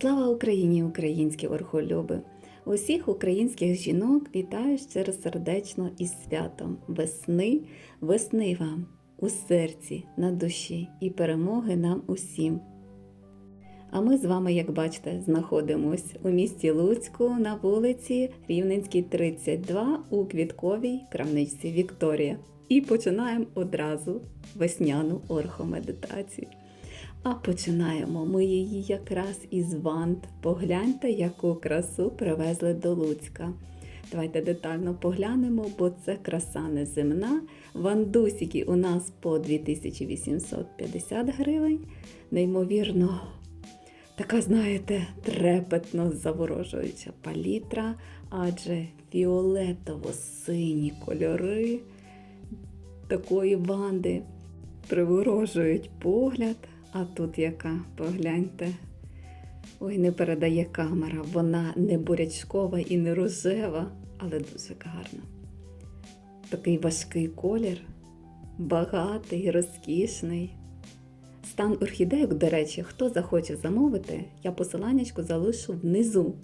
Слава Україні, українські орхолюби! Усіх українських жінок вітаю щиро сердечно із святом весни, весни вам у серці, на душі і перемоги нам усім. А ми з вами, як бачите, знаходимось у місті Луцьку на вулиці Рівненській, 32 у квітковій крамничці Вікторія. І починаємо одразу весняну орхомедитацію. А починаємо ми її якраз із вант. Погляньте, яку красу привезли до Луцька. Давайте детально поглянемо, бо це краса неземна. Вандусики у нас по 2850 гривень. Неймовірно, така, знаєте, трепетно заворожуюча палітра, адже фіолетово-сині кольори такої ванди приворожують погляд. А тут яка, погляньте. Ой, не передає камера. Вона не бурячкова і не рожева, але дуже гарна. Такий важкий колір, багатий, розкішний. Стан орхідейок, до речі, хто захоче замовити, я посиланнячку залишу внизу.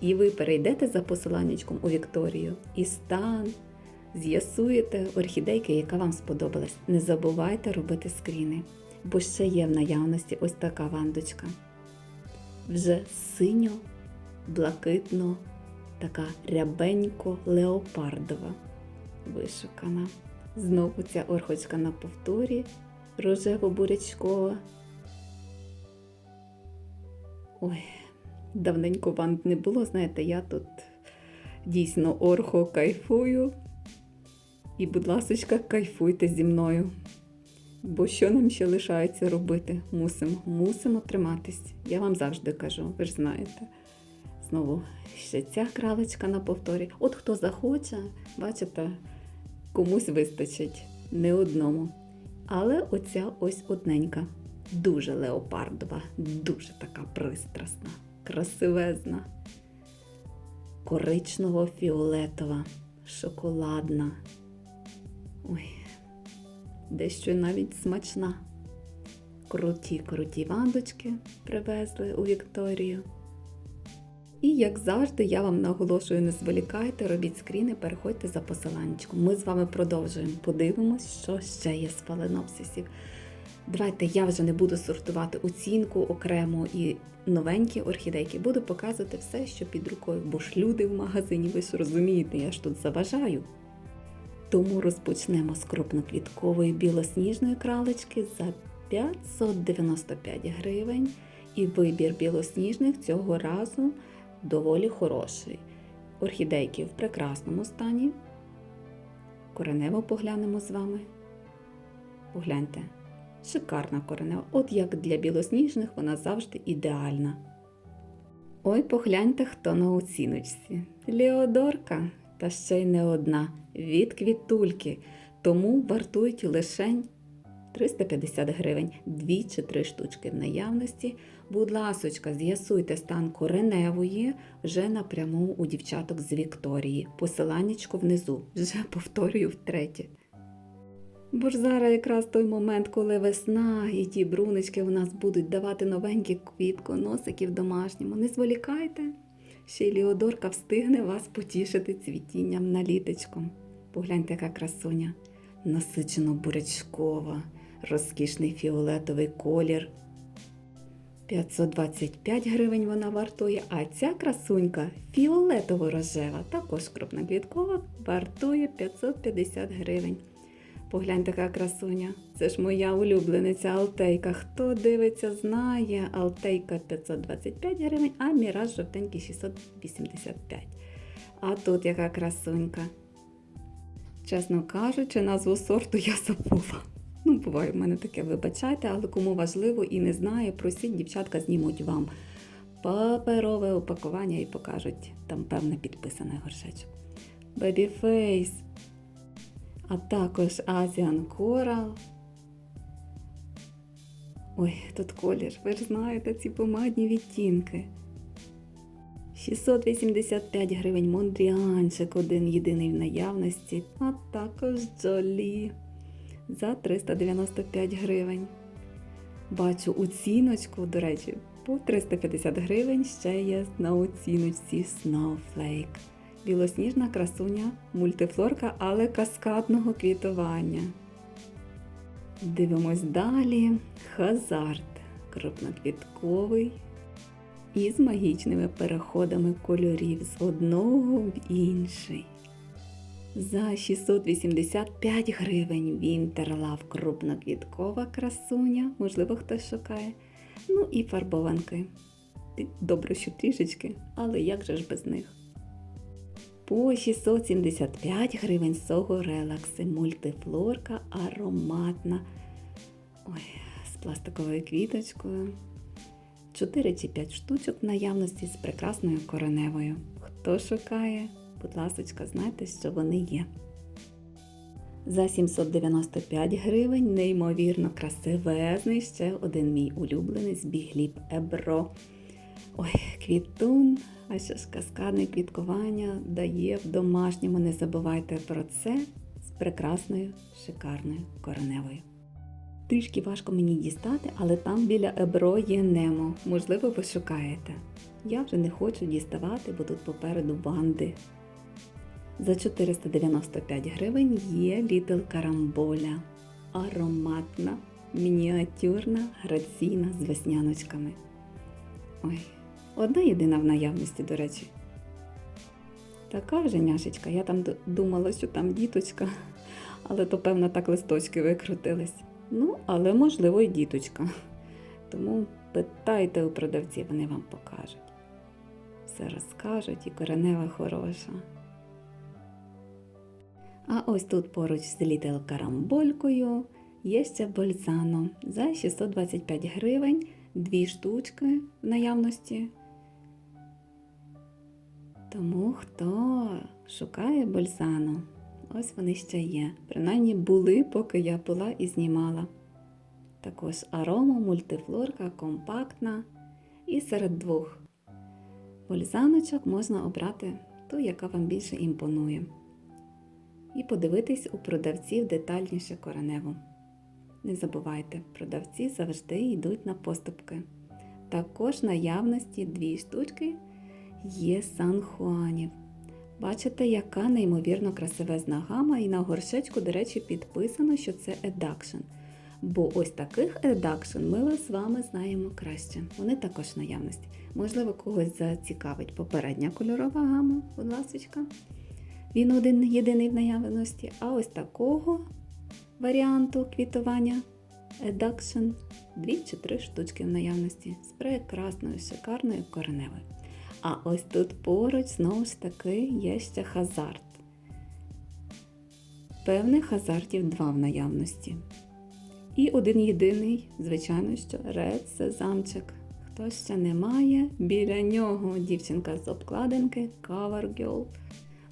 І ви перейдете за посиланнячком у Вікторію і стан, з'ясуєте орхідейки, яка вам сподобалась. Не забувайте робити скріни бо ще є в наявності ось така вандочка. Вже синьо-блакитно, така рябенько-леопардова вишукана. Знову ця орхочка на повторі рожево-бурячкова. Ой, давненько ванд не було, знаєте, я тут дійсно орхо кайфую. І, будь ласка, кайфуйте зі мною. Бо що нам ще лишається робити? Мусимо, мусимо триматись. Я вам завжди кажу, ви ж знаєте. Знову ще ця кралечка на повторі. От хто захоче, бачите, комусь вистачить не одному. Але оця ось одненька, дуже леопардова, дуже така пристрасна, красивезна, коричнево-фіолетова, шоколадна. Ой дещо навіть смачна. Круті, круті вандочки привезли у Вікторію. І, як завжди, я вам наголошую, не зволікайте, робіть скріни, переходьте за посиланнячком. Ми з вами продовжуємо. Подивимось, що ще є з фаленопсисів. Давайте я вже не буду сортувати оцінку окремо і новенькі орхідейки. Буду показувати все, що під рукою, бо ж люди в магазині, ви ж розумієте, я ж тут заважаю. Тому розпочнемо з крупноквіткової білосніжної кралечки за 595 гривень. І вибір білосніжних цього разу доволі хороший. Орхідейки в прекрасному стані. Коренево поглянемо з вами. Погляньте, шикарна коренева. От як для білосніжних вона завжди ідеальна. Ой, погляньте, хто на оціночці. Леодорка, та ще й не одна від квітульки, тому вартують лишень 350 гривень, дві чи три штучки в наявності. Будь ласочка, з'ясуйте стан кореневої вже напряму у дівчаток з Вікторії. Посиланнячко внизу. Вже повторюю втретє. Бо ж зараз якраз той момент, коли весна і ті брунички у нас будуть давати новенькі квітконосики в домашньому. Не зволікайте, ще й Ліодорка встигне вас потішити цвітінням на літочком. Погляньте, яка красуня. Насичено бурячкова, розкішний фіолетовий колір. 525 гривень вона вартує, а ця красунька фіолетово-рожева, також крупноквіткова, вартує 550 гривень. Погляньте, яка красуня. Це ж моя улюблениця Алтейка. Хто дивиться, знає. Алтейка 525 гривень, а міраж жовтенький 685. А тут яка красунька. Чесно кажучи, назву сорту я забула. Ну, буває в мене таке, вибачайте, але кому важливо і не знає, просіть, дівчатка знімуть вам паперове упакування і покажуть там певне підписаний горшечок. Babyface. А також Asian Coral. Ой, тут колір, ви ж знаєте ці помадні відтінки. 685 гривень Мондріанчик, один єдиний в наявності, а також Джолі за 395 гривень. Бачу оціночку, до речі, По 350 гривень ще є на оціночці Snowflake. Білосніжна красуня, мультифлорка, але каскадного квітування. Дивимось далі. Хазард крупноквітковий із магічними переходами кольорів з одного в інший. За 685 гривень Вінтерлав крупноквіткова красуня, можливо, хтось шукає. Ну і фарбованки. Добре, що трішечки, але як же ж без них? По 675 гривень Сого релакси, мультифлорка ароматна. Ой, з пластиковою квіточкою. 4 чи 5 штучок в наявності з прекрасною кореневою. Хто шукає, будь ласка, знайте, що вони є. За 795 гривень неймовірно красивезний ще один мій улюблений бігліб Ебро. Ой, квітун, а що ж каскадне квіткування дає в домашньому. Не забувайте про це з прекрасною шикарною кореневою. Трішки важко мені дістати, але там біля Ебро є Немо. Можливо, ви шукаєте. Я вже не хочу діставати, бо тут попереду банди. За 495 гривень є Літл Карамболя. Ароматна, мініатюрна, граційна з весняночками. Ой, одна єдина в наявності, до речі. Така вже няшечка, я там думала, що там діточка, але то, певно, так листочки викрутились. Ну, але можливо і діточка. Тому питайте у продавців, вони вам покажуть. Все розкажуть і коренева хороша. А ось тут поруч з Літл Карамболькою є ще Бользано за 625 гривень, дві штучки в наявності. Тому хто шукає Бользано, ось вони ще є. Принаймні були, поки я була і знімала. Також арома, мультифлорка, компактна. І серед двох бользаночок можна обрати ту, яка вам більше імпонує і подивитись у продавців детальніше кореневу. Не забувайте, продавці завжди йдуть на поступки. Також наявності дві штучки є сан-хуанів. Бачите, яка неймовірно красивезна гама, і на горшечку, до речі, підписано, що це Едакшн. Бо ось таких Едакшн ми з вами знаємо краще. Вони також наявності. Можливо, когось зацікавить попередня кольорова гама, будь ласочка. Він один єдиний в наявності. А ось такого варіанту квітування Едакшн дві чи три штучки в наявності з прекрасною, шикарною кореневою. А ось тут поруч знову ж таки є ще хазард. Певних хазартів два в наявності. І один єдиний, звичайно, що ред сезамчик. Хто ще не має, біля нього дівчинка з обкладинки Cover Girl.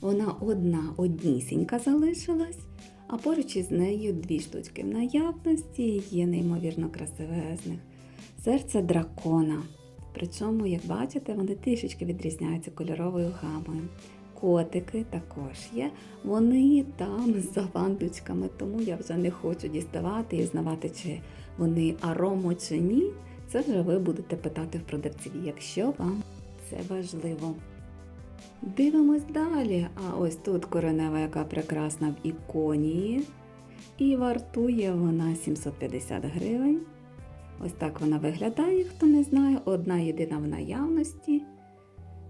Вона одна однісінька залишилась, а поруч із нею дві штучки в наявності є неймовірно красивезних. Серце дракона. Причому, як бачите, вони трішечки відрізняються кольоровою гамою. Котики також є, вони там за вандочками, тому я вже не хочу діставати і знавати, чи вони аромо чи ні. Це вже ви будете питати в продавців, якщо вам це важливо. Дивимось далі. А ось тут коренева, яка прекрасна в іконії. І вартує вона 750 гривень. Ось так вона виглядає, хто не знає. Одна єдина в наявності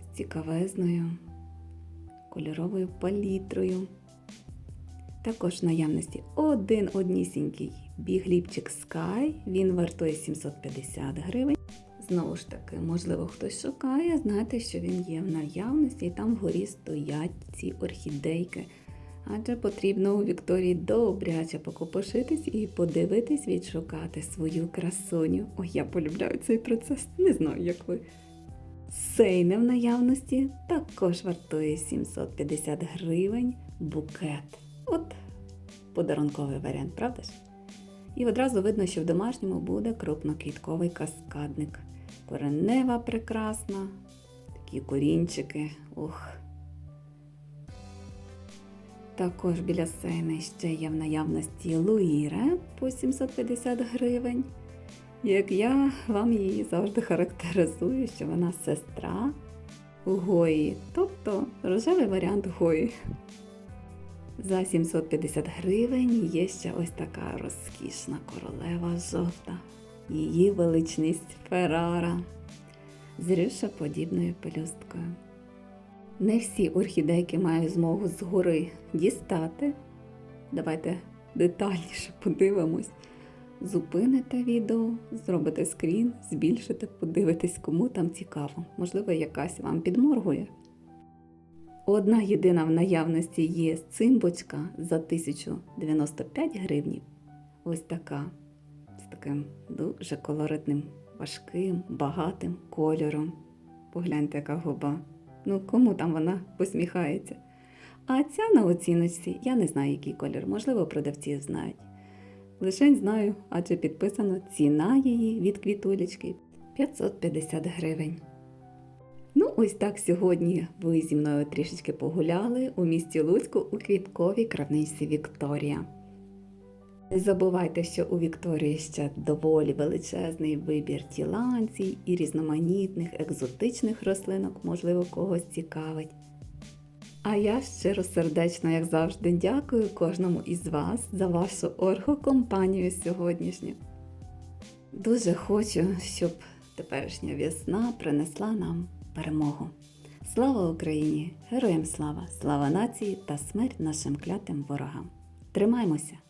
з цікавезною кольоровою палітрою. Також в наявності один однісінький бігліпчик Sky. Він вартує 750 гривень. Знову ж таки, можливо, хтось шукає, знаєте, що він є в наявності, і там вгорі стоять ці орхідейки. Адже потрібно у Вікторії добряче покопошитись і подивитись, відшукати свою красуню. Ой, я полюбляю цей процес, не знаю, як ви. Сейне в наявності також вартує 750 гривень букет. От подарунковий варіант, правда ж? І одразу видно, що в домашньому буде крупноквітковий каскадник. Коренева прекрасна, такі корінчики. Ух. Також біля сейни ще є в наявності луїре по 750 гривень. Як я вам її завжди характеризую, що вона сестра Гої, тобто рожевий варіант Гої. За 750 гривень є ще ось така розкішна королева жовта. Її величність Феррара з рюшеподібною пелюсткою. Не всі орхідейки мають змогу згори дістати. Давайте детальніше подивимось. Зупините відео, зробите скрін, збільшите, подивитесь, кому там цікаво. Можливо, якась вам підморгує. Одна єдина в наявності є цимбочка за 1095 гривнів. Ось така. Таким дуже колоритним, важким, багатим кольором. Погляньте, яка губа. Ну, кому там вона посміхається. А ця на оціночці, я не знаю, який колір, можливо, продавці знають. Лишень знаю, адже підписано ціна її від квітулечки 550 гривень. Ну, ось так сьогодні ви зі мною трішечки погуляли у місті Луцьку у квітковій крамниці Вікторія. Не забувайте, що у Вікторії ще доволі величезний вибір тіланцій і різноманітних екзотичних рослинок, можливо, когось цікавить. А я щиро сердечно, як завжди, дякую кожному із вас за вашу оргокомпанію сьогоднішню. Дуже хочу, щоб теперішня весна принесла нам перемогу. Слава Україні! Героям слава! Слава нації та смерть нашим клятим ворогам! Тримаймося!